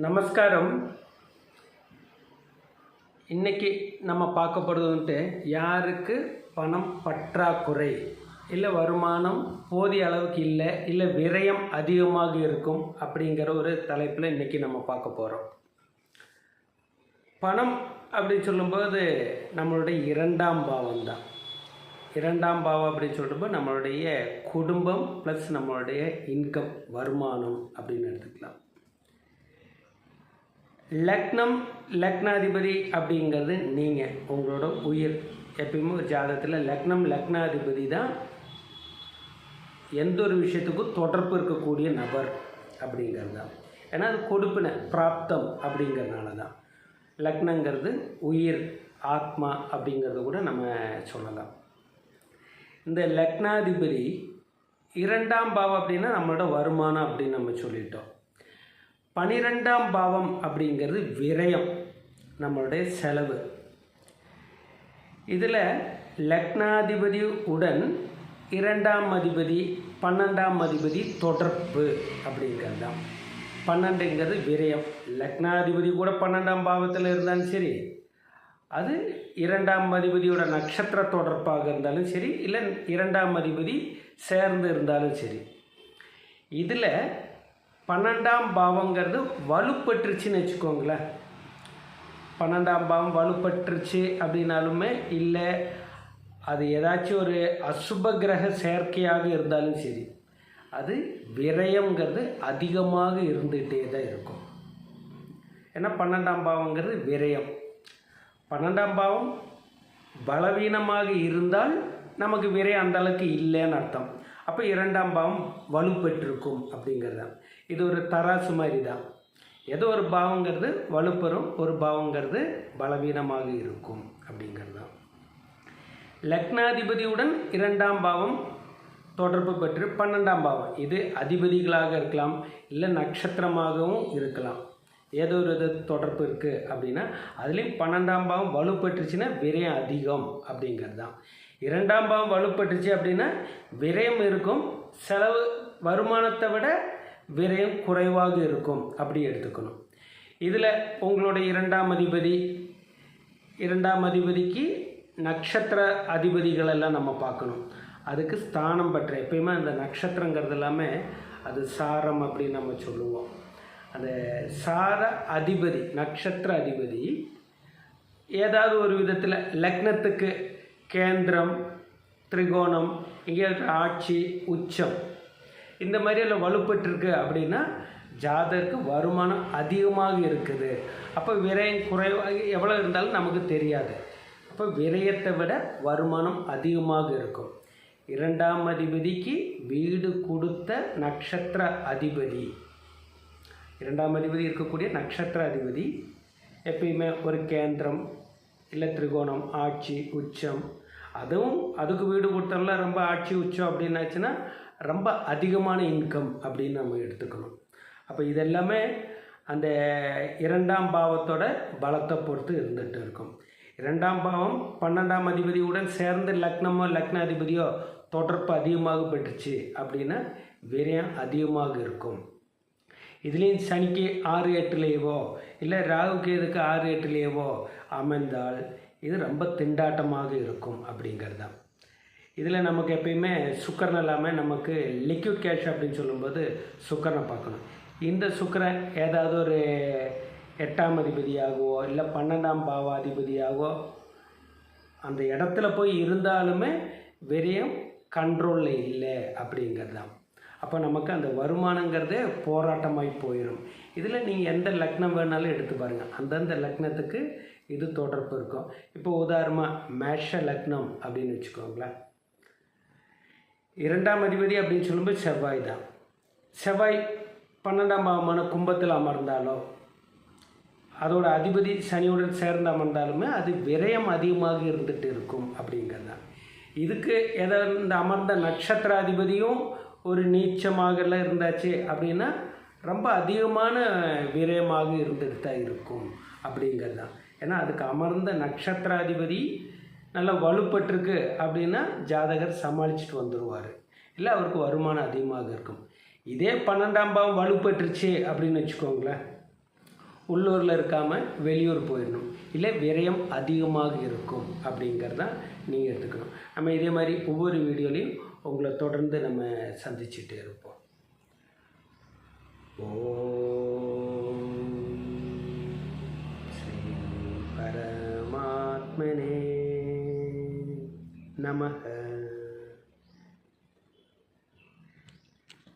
நமஸ்காரம். இன்னைக்கு நம்ம பார்க்க போகிறது வந்துட்டு யாருக்கு பணம் பற்றாக்குறை? இல்லை வருமானம் போதிய அளவுக்கு இல்லை இல்லை விரயம் அதிகமாக இருக்கும் அப்படிங்கிற ஒரு தலைப்பில் இன்றைக்கி நம்ம பார்க்க போகிறோம் பணம் அப்படின்னு சொல்லும்போது நம்மளுடைய இரண்டாம் பாவம் தான். இரண்டாம் பாவம் அப்படின்னு சொல்லும்போது நம்மளுடைய குடும்பம் ப்ளஸ் நம்மளுடைய இன்கம் வருமானம் அப்படின்னு எடுத்துக்கலாம் லக்னம் லக்னாதிபதி அப்படிங்கிறது நீங்கள் உங்களோட உயிர். எப்பயுமே ஒரு ஜாதகத்தில் லக்னம் லக்னாதிபதி தான் எந்த ஒரு விஷயத்துக்கும் தொடர்பு இருக்கக்கூடிய நபர் அப்படிங்கிறது தான். ஏன்னா அது கொடுப்பின பிராப்தம் அப்படிங்கிறதுனால தான். லக்னங்கிறது உயிர் ஆத்மா அப்படிங்கிறத கூட நம்ம சொல்லலாம். இந்த லக்னாதிபதி இரண்டாம் பாவம் அப்படின்னா நம்மளோட வருமானம் அப்படின்னு நம்ம சொல்லிட்டோம். பனிரெண்டாம் பாவம் அப்படிங்கிறது விரயம் நம்மளுடைய செலவு. இதில் லக்னாதிபதி உடன் இரண்டாம் அதிபதி பன்னெண்டாம் அதிபதி தொடர்பு அப்படிங்கிறது தான் பன்னெண்டுங்கிறது விரயம். லக்னாதிபதி கூட பன்னெண்டாம் பாவத்தில் இருந்தாலும் சரி அது இரண்டாம் அதிபதியோட நட்சத்திர தொடர்பாக இருந்தாலும் சரி இல்லை இரண்டாம் அதிபதி சேர்ந்து இருந்தாலும் சரி. இதில் பன்னெண்டாம் பாவங்கிறது வலுப்பட்டுருச்சுன்னு வச்சுக்கோங்களேன். பன்னெண்டாம் பாவம் வலுப்பட்டுருச்சு அப்படின்னாலுமே இல்லை அது ஏதாச்சும் ஒரு அசுப கிரக செயற்கையாக இருந்தாலும் சரி அது விரயங்கிறது அதிகமாக இருந்துகிட்டே தான் இருக்கும். ஏன்னா பன்னெண்டாம் பாவங்கிறது விரயம். பன்னெண்டாம் பாவம் பலவீனமாக இருந்தால் நமக்கு விரயம் அந்தளவுக்கு இல்லைன்னு அர்த்தம். அப்போ இரண்டாம் பாவம் வலுப்பெற்றிருக்கும் அப்படிங்கிறது. தான் இது ஒரு தராசு மாதிரி தான் ஏதோ ஒரு பாவங்கிறது வலுப்பெறும் ஒரு பாவங்கிறது பலவீனமாக இருக்கும் அப்படிங்கிறது தான் லக்னாதிபதியுடன் இரண்டாம் பாவம் தொடர்பு பெற்று பன்னெண்டாம் பாவம். இது அதிபதிகளாக இருக்கலாம் இல்லை நட்சத்திரமாகவும் இருக்கலாம். ஏதோ ஒரு இது தொடர்பு இருக்குது அப்படின்னா அதுலேயும் பன்னெண்டாம் பாவம் வலுப்பட்டுருச்சுன்னா விரயம் அதிகம் அப்படிங்கிறது தான் இரண்டாம் பாவம் வலுப்பட்டுச்சு அப்படின்னா விரயம் இருக்கும் செலவு வருமானத்தை விட விரயம் குறைவாக இருக்கும் அப்படி எடுத்துக்கணும். இதில் உங்களுடைய இரண்டாம் அதிபதி இரண்டாம் அதிபதிக்கு நட்சத்திர அதிபதிகளெல்லாம் நம்ம பார்க்கணும். அதுக்கு ஸ்தானம் பற்ற எப்பயுமே அந்த நட்சத்திரங்கிறது எல்லாமே அது சாரம் அப்படின்னு நம்ம சொல்லுவோம். அந்த சார அதிபதி நட்சத்திர அதிபதி ஏதாவது ஒரு விதத்தில் லக்னத்துக்கு கேந்திரம் திரிகோணம் இங்கே ஆட்சி உச்சம். இந்த மாதிரியெல்லாம் வலுப்பட்டுருக்கு அப்படின்னா ஜாதருக்கு வருமானம் அதிகமாக இருக்குது. அப்போ விரயம் குறைவாக எவ்வளோ இருந்தாலும் நமக்கு தெரியாது. அப்போ விரயத்தை விட வருமானம் அதிகமாக இருக்கும். இரண்டாம் அதிபதிக்கு வீடு கொடுத்த நட்சத்திர அதிபதி. இரண்டாம் அதிபதி இருக்கக்கூடிய நட்சத்திர அதிபதி எப்பயுமே ஒரு கேந்திரம் இல்லை திரிகோணம் ஆட்சி உச்சம். அதுவும் அதுக்கு வீடு கொடுத்தோம்ல ரொம்ப ஆட்சி உச்சம் அப்படின்னாச்சுன்னா ரொம்ப அதிகமான இன்கம் அப்படின்னு நம்ம எடுத்துக்கணும். அப்போ இதெல்லாமே அந்த இரண்டாம் பாவத்தோட பலத்தை பொறுத்து இருந்துகிட்டு இருக்கும். இரண்டாம் பாவம் பன்னெண்டாம் அதிபதியுடன் சேர்ந்து லக்னமோ லக்ன அதிபதியோ தொடர்பு அதிகமாக பெற்றுச்சு அப்படின்னா விரயம் அதிகமாக இருக்கும். இதுலேயும் சனிக்கு ஆறு எட்டுலேயவோ இல்லை ராகு கேதுக்கு ஆறு எட்டுலேயவோ அமைந்தால் இது ரொம்ப திண்டாட்டமாக இருக்கும் அப்படிங்கிறது தான் இதில் நமக்கு எப்பயுமே சுக்கரன் இல்லாமல் நமக்கு லிக்விட் கேஷ் அப்படின்னு சொல்லும்போது சுக்கரனை பார்க்கணும். இந்த சுக்கரன் ஏதாவது ஒரு எட்டாம் அதிபதியாகவோ இல்லை பன்னெண்டாம் பாவாதிபதியாகவோ அந்த இடத்துல போய் இருந்தாலுமே விரயம் கண்ட்ரோலில் இல்லை அப்படிங்கிறது தான் அப்போ நமக்கு அந்த வருமானங்கிறதே போராட்டமாகி போயிடும் இதில் நீங்கள் எந்த லக்னம் வேணாலும் எடுத்து பாருங்கள் அந்தந்த லக்னத்துக்கு இது தொடர்பு இருக்கும். இப்போ உதாரணமாக மேஷ லக்னம் அப்படின்னு வச்சுக்கோங்களேன். இரண்டாம் அதிபதி அப்படின்னு சொல்லும்போது செவ்வாய் தான். செவ்வாய் பன்னெண்டாம் பாவமான கும்பத்தில் அமர்ந்தாலோ அதோட அதிபதி சனியுடன் சேர்ந்து அமர்ந்தாலுமே அது விரயம் அதிகமாக இருந்துட்டு இருக்கும் அப்படிங்கிறது தான் இதுக்கு எதை இந்த அமர்ந்த நட்சத்திராதிபதியும் ஒரு நீச்சமாகலாம் இருந்தாச்சு அப்படின்னா ரொம்ப அதிகமான விரயமாக இருந்துட்டு தான் இருக்கும் அப்படிங்கிறது தான் ஏன்னா அதுக்கு அமர்ந்த நட்சத்திராதிபதி நல்லா வலுப்பட்டிருக்கு அப்படின்னா ஜாதகர் சமாளிச்சுட்டு வந்துடுவார் இல்லை அவருக்கு வருமானம் அதிகமாக இருக்கும். இதே பன்னெண்டாம் பாவம் வலுப்பட்டுருச்சு அப்படின்னு வச்சுக்கோங்களேன். உள்ளூரில் இருக்காமல் வெளியூர் போயிடணும். இல்லை விரயம் அதிகமாக இருக்கும் அப்படிங்கிறத நீங்கள் எடுத்துக்கணும். நம்ம இதே மாதிரி ஒவ்வொரு வீடியோலையும் உங்களை தொடர்ந்து நம்ம சந்திச்சுட்டே இருப்போம். ஓ ஸ்ரீ பரமாத்மனே நமः